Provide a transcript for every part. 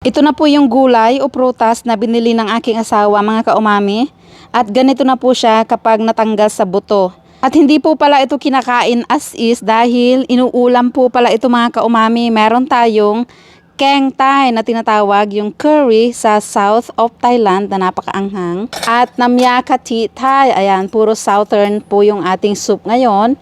Ito na po yung gulay o prutas na binili ng aking asawa mga kaumami. At ganito na po siya kapag natanggal sa buto. At hindi po pala ito kinakain as is dahil inuulam po pala ito mga kaumami. Meron tayong keng thai na tinatawag yung curry sa south of Thailand na napakaanghang. At namya kati thai, ayan, puro southern po yung ating soup ngayon.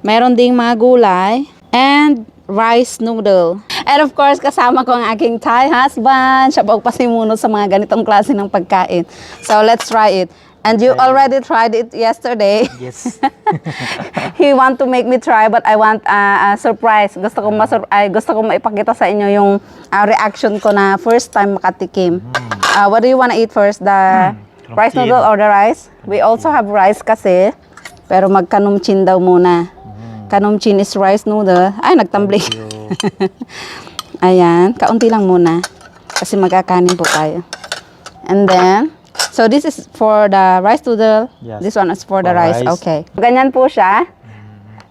Meron ding mga gulay and rice noodle. And of course, kasama ko ang aking Thai husband. Siya ang pasimuno sa mga ganitong klase ng pagkain. So, let's try it. And you already tried it yesterday. Yes. He want to make me try but I want a surprise. Gusto ko masur ay, gusto ko maipakita sa inyo yung ah, reaction ko na first time makatikim. Ah, what do you want to eat first? The rice Kanumchin. noodle or the rice? We also have rice kasi. Pero magkanumchin daw muna. Kanumchin is rice noodle. Ay, nagtumbling. Ayan, kaunti lang muna. Kasi magkakanin po tayo. And then, so this is for the rice noodle. Yes. This one is for the For rice. rice. Okay. Ganyan po siya.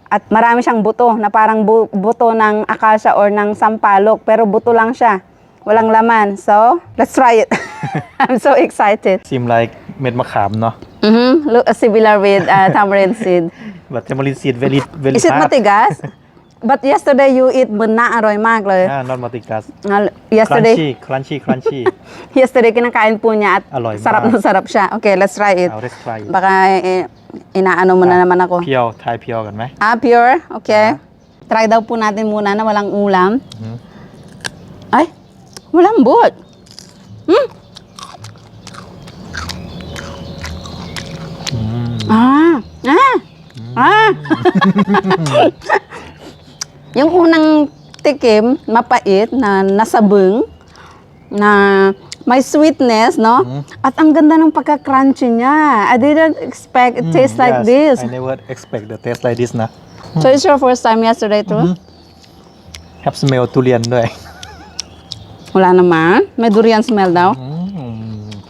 At marami siyang buto na parang bu- buto ng akasya or ng sampalok. Pero buto lang siya. Walang laman. So, let's try it. I'm so excited. Seem like เม็ดมะขามเนาะ Mm-hmm. Look, similar with uh, tamarind seed. but tamarind seed very very Is it hard matigas? But yesterday you eat เหมือนน่าอร่อยมากเลย ah not matigas Uh, yesterday crunchy crunchy crunchy yesterday kinakain po niya at Aloy sarap maka. na sarap siya. Okay, let's try it.เอา let's try it. Baka eh, inaano mo na naman ako. เพียวทายเพียวกันไหม Ah, pure? Okay. Try daw po natin muna na walang ulam. Mhm. Ay, walang but. Hmm? Ah! Ah! Ah! yung unang tikim, mapait, na nasabeng, na may sweetness, no? Mm. At ang ganda ng pagka-crunchy niya. I didn't expect it mm, tastes yes, like this. I never expect the taste like this na. So it's your first time yesterday, true? Mm-hmm. Have smell durian doy. Wala naman. May durian smell daw. Mm.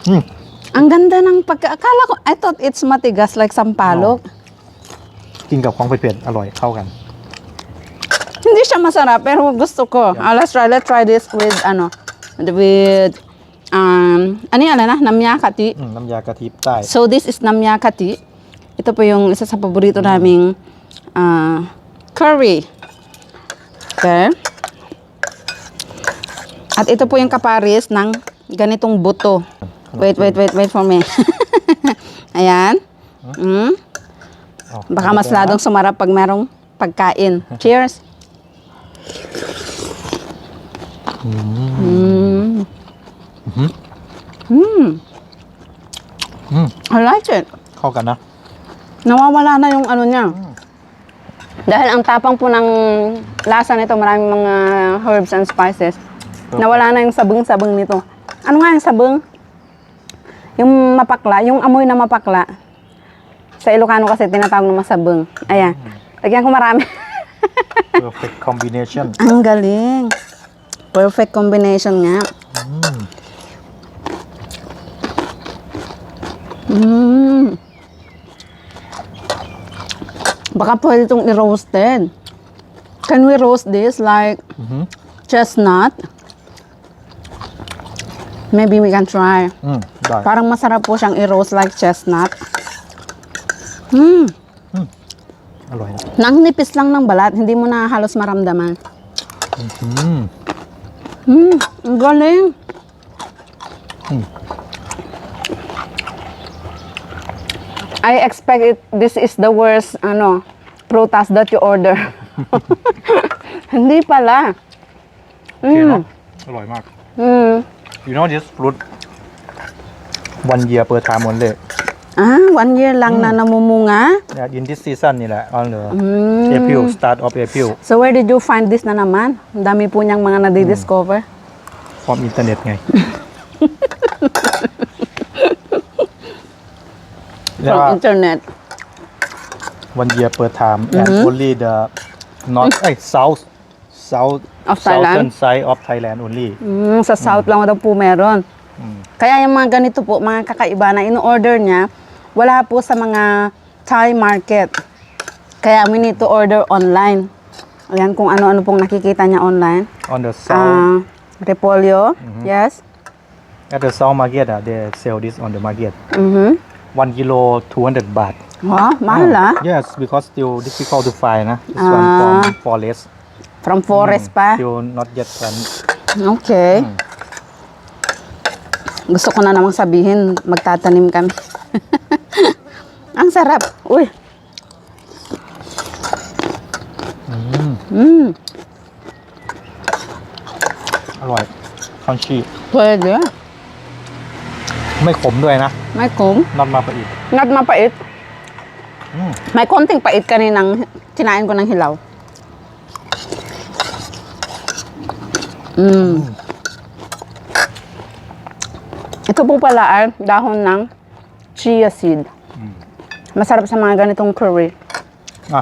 Mm. Ang ganda ng pagka... Akala ko, I thought it's matigas like sampalok. กินกับของเผ็ดๆอร่อยเข้ากัน Hindi siya masarap, pero gusto ko. Ah, let's try, let's try this with, ano, with, um, ano yan, ano na, namyakati. อืมน้ำยากะทิใต้ So, this is namyakati. Ito po yung isa sa paborito naming ah, curry. Okay. At ito po yung kaparis ng ganitong buto. Wait, wait, wait, wait for me. Ayan. Mm. Baka mas ladong sumarap pag merong pagkain. Cheers! Mm. Mm. Mm. Mm. I like it. Kao ka na. Nawawala na yung ano niya. Hmm. Dahil ang tapang po ng lasa nito, maraming mga herbs and spices. Nawala na yung sabong-sabong nito. Ano nga yung sabong? Yung mapakla, yung amoy na mapakla. Sa Ilocano kasi tinatawag na masabeng. Ayan. Lagyan ko marami. perfect combination Ang galing. Perfect combination nga. Mm. Baka pwede itong i-roasted. Can we roast this like Mhm. chestnut? Maybe we can try. อื dahil. Parang masarap po siyang i-roast like chestnut. Mm. Mm. Nang nipis lang ng balat, hindi mo na halos maramdaman. Mm-hmm. Hmm, ang galing. Mm. I expect it, this is the worst ano, prutas that you order. hindi pala. Mm. Okay, no? Hmm. Aloy, Mark. Mm. You know this fruit ร่อยมาก Hmm. you know this fruit one year per time only Ah, one year lang na namumunga. yeah, in this season นี่แหละ on the Hmm. April start of April So where did you find this na naman? Ang dami po niyang mga nadidiscover. from internet ไงแล้ว From internet. one year per time and only the north เอ้ย south south Of Thailand? southern side of Thailand only Mm, sa south lang daw po meron. Kaya yung mga ganito po, mga kakaiba na in-order niya, wala po sa mga Thai market. Kaya we need to order online. Ayan kung ano-ano pong nakikita niya online. on the south Ah, Repolyo. Yes. At the South market, uh, they sell this on the market. Mm-hmm. One kilo, 200 baht. Oh, mahal ah. Yes, because still difficult to find. Nah. This Ah. one from forest. From forest pa. Still not yet plant. Okay. Gusto ko na namang sabihin, magtatanim kami. Ang sarap. Uy. Mm. อร่อยคอนชี Pwede. ไม่ขมด้วยนะ May kum. นอนมาปะอีก Not mapait. อืม May konting pait kaninang kinain ko ng hilaw. Mm. Ito po pala ay dahon ng chia seed. Masarap sa mga ganitong curry. อะ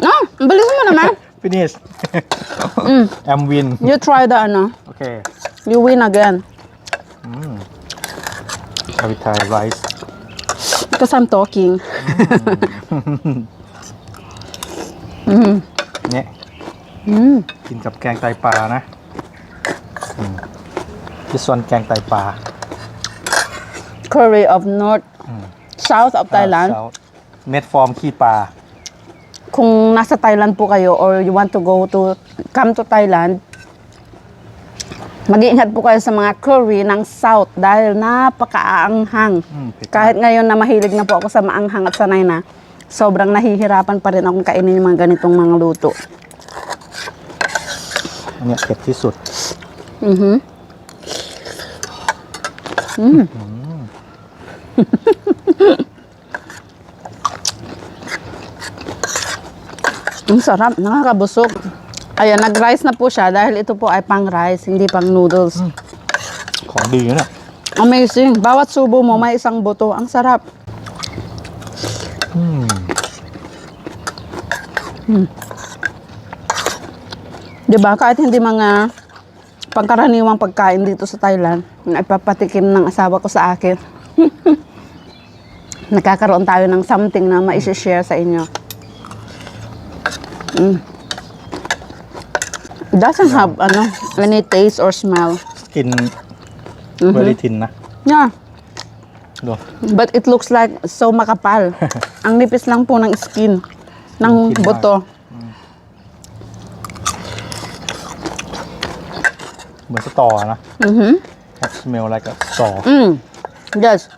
Ah, ang bilis mo naman. finish Mm. I'm win You try the ano. โอเค You win again. อาวิทายไรซ์ Because I'm talking. เนี่ย Mm. กินกับแกงไตปลานะที่ส่วนแกงไตปลา Curry of North, South of Thailand. อ่า South เม็ดฟอร์มขี้ปลา kung nasa Thailand po kayo or you want to go to come to Thailand, mag-iingat po kayo sa mga curry ng South dahil napakaanghang. Mm, ผ็ด Kahit ngayon na mahilig na po ako sa maanghang at sanay na, sobrang nahihirapan pa rin akong kainin yung mga ganitong mga luto. อันเนี้ยเผ็ดที่สุด Mhm. Ang sarap, nakakabusog. Ayan, nag-rice na po siya dahil ito po ay pang-rice, hindi pang noodles. Mm. Kundi yun. Ah. Amazing. Bawat subo mo may isang buto. Ang sarap. Mm. Hmm. Diba, kahit hindi mga pangkaraniwang pagkain dito sa Thailand, ay papatikim ng asawa ko sa akin. Nagkakaroon tayo ng something na ma-share sa inyo. Mm. It doesn't have ano, any taste or smell. กินเวลิทินนะ Yeah. ดู But it looks like so makapal. Ang nipis lang po ng skin ng Skin lang. buto. เหมือนสตอนะ Mhm. smell like a สตอ Mm. Yes.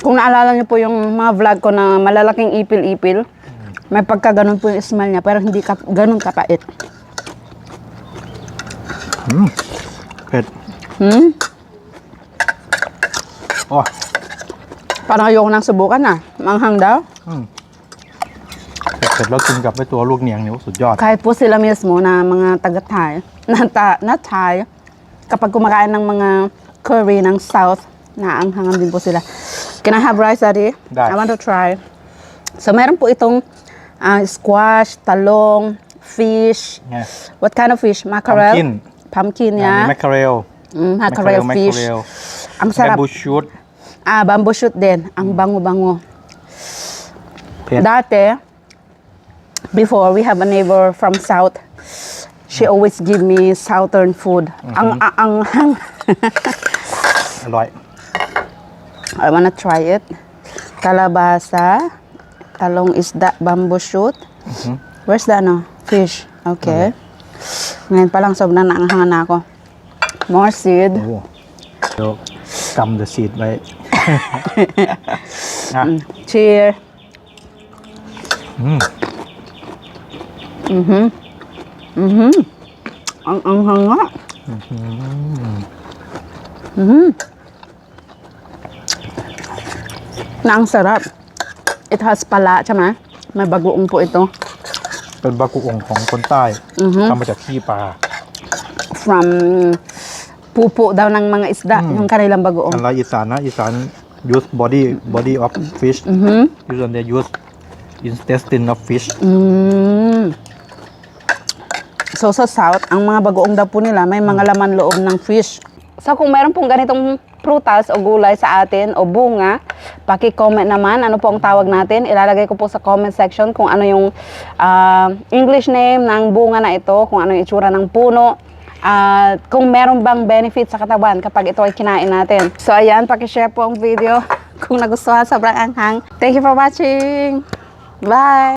Kung naalala niyo po yung mga vlog ko na malalaking ipil-ipil, may pagka ganun po yung smell niya, pero hindi ka, ganun kapait. เผ็ด Hmm? โอ้ย Parang ayoko nang subukan na. Manghang daw. เผ็ดเผ็ดแล้วกินกับไอตัวลูกเนียงนี่โอ้สุดยอด Kahit po sila mismo na mga taga-Thai, na, ta, na Thai, kapag kumakain ng mga curry ng South. Naanghangan din po sila. Can I have rice, Daddy? That's... I want to try. So, meron po itong uh, squash, talong, fish. Yes. What kind of fish? Mackerel? Pumpkin. Pumpkin, yeah. Mackerel. Mm, mackerel, mackerel fish. Mackerel. Ang sarap. Bamboo shoot. Ah, bamboo shoot din. Ang mm. bango-bango. Dati, before we have a neighbor from south she mm. always give me southern food mm -hmm. ang ang ang อร่อย I wanna try it. Kalabasa, talong isda, bamboo shoot. Where's the ano? Fish. Okay. Ngayon pa lang sobrang naanghangan na ako. More seed. โอ้โหเดี๋ยวกำ the seed ไว้ อ่ะ Cheer. อืม Mhm. Mhm. Ang ang hanga. Mhm. Na ang sarap. It has pala,ใช่ไหมmay bagoong po ito. เป็นบากุองของคนใต้ อือฮึ ทำมาจากขี้ปลา From pupo daw ng mga isda, yung kanilang อัน bagoong. ละอีสานนะอีสาน use body body of fish Mhm. usually they use intestine of fish Mm. So sa South, ang mga bagoong daw po nila may mga laman loob ng fish. So kung mayroon pong ganitong prutas o gulay sa atin o bunga, paki-comment naman ano po ang tawag natin. Ilalagay ko po sa comment section kung ano yung ah, English name ng bunga na ito, kung ano yung itsura ng puno, at kung meron bang benefit sa katawan kapag ito ay kinain natin. So ayan, paki-share po ang video kung nagustuhan sobrang anghang. Thank you for watching. Bye!